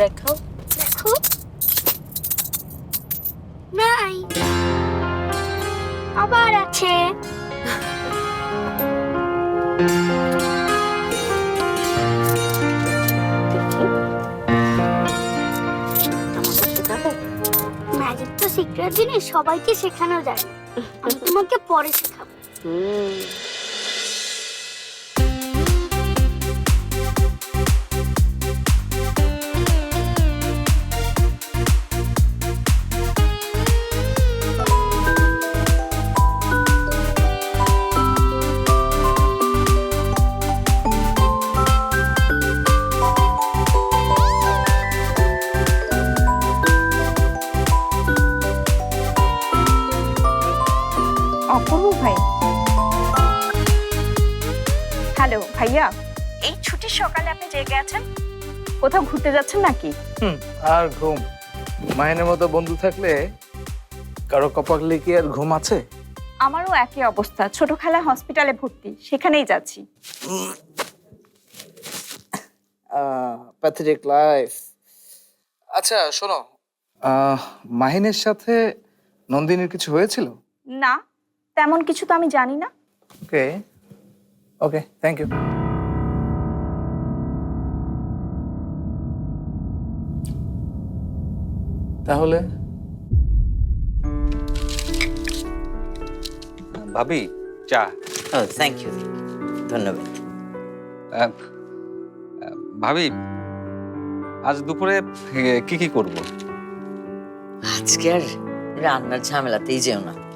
দেখাও দেখো। নাই। আবার আছে। ম্যাজিক তো সিক্রেট জিনিস সবাইকে শেখানো যায়। আমি তোমাকে পরে শেখাবো। হুম। অপূর্ব ভাই। হ্যালো ভাইয়া। এই ছুটির সকালে আপনি জেগে আছেন? কোথাও ঘুরতে যাচ্ছেন নাকি? হুম আর ঘুম। মাহিনের মতো বন্ধু থাকলে কারও কপালে কি আর ঘুম আছে? আমারও একই অবস্থা। ছোট খেলা হসপিটালে ভর্তি সেখানেই যাচ্ছি। প্যাথেটিক লাইফ আচ্ছা শোনো মাহিনের সাথে নন্দিনীর কিছু হয়েছিল? না তেমন কিছু তো আমি জানি না। ওকে ওকে থ্যাংক ইউ তাহলে? ভাবি চা। ও থ্যাংক ইউ ধন্যবাদ। আহ, আহ, ভাবি আজ দুপুরে এ, কি কি করব? আজকে আর রান্নার ঝামেলাতেই যেও না।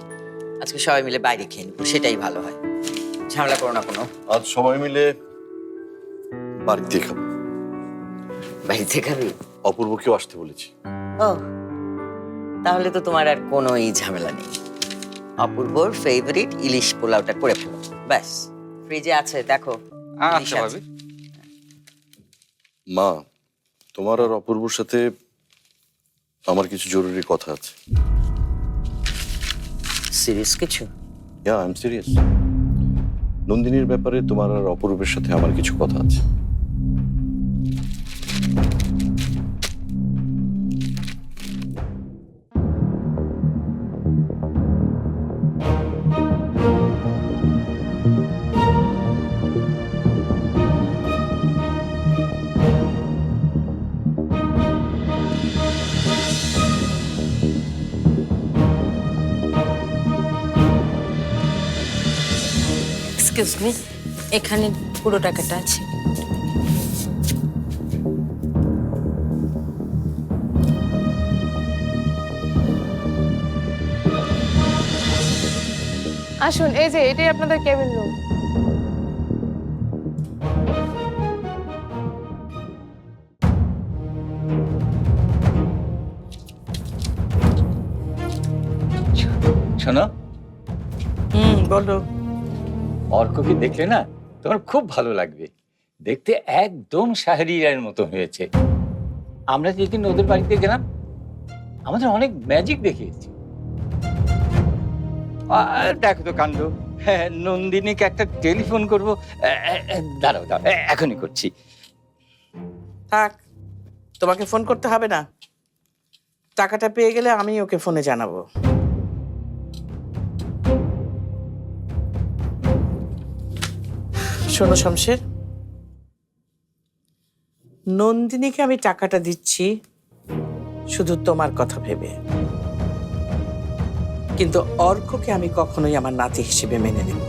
আজকে সবাই মিলে বাইরে খেয়ে নেব সেটাই ভালো হয়। ঝামেলা করো না কোনো। আজ সবাই মিলে বাড়িতে খাব। বাড়িতে খাবি? অপূর্বকেও আসতে বলেছি। ও তাহলে তো তোমার আর কোনো এই ঝামেলা নেই। অপূর্বর ফেভারিট ইলিশ পোলাওটা করে ফেলো। ব্যাস ফ্রিজে আছে দেখো। আচ্ছা ভাবি। মা তোমার আর অপূর্বর সাথে আমার কিছু জরুরি কথা আছে। সিরিয়াস কিছু? ইয়া আই এম সিরিয়াস নন্দিনীর ব্যাপারে তোমার আর অপরূপের সাথে আমার কিছু কথা আছে। এক্সকিউজ মি এখানে পুরো টাকাটা আছে। আসুন এই যে এটাই আপনাদের কেবিন রুম শোনো। হুম বলো। অর্ককে দেখলে না তোমার খুব ভালো লাগবে। দেখতে একদম শাহরিয়ার মতো হয়েছে। আমরা যেদিন ওদের বাড়িতে গেলাম, আমাদের অনেক ম্যাজিক দেখিয়েছি দেখো তো কাণ্ড। হ্যাঁ নন্দিনীকে একটা টেলিফোন করব। দাঁড়াও দাঁড়াও এখনই করছি। থাক, তোমাকে ফোন করতে হবে না। টাকাটা পেয়ে গেলে আমি ওকে ফোনে জানাব। শোনো শমশের নন্দিনীকে আমি টাকাটা দিচ্ছি, শুধু তোমার কথা ভেবে কিন্তু অর্ককে আমি কখনোই আমার নাতি হিসেবে মেনে নেব।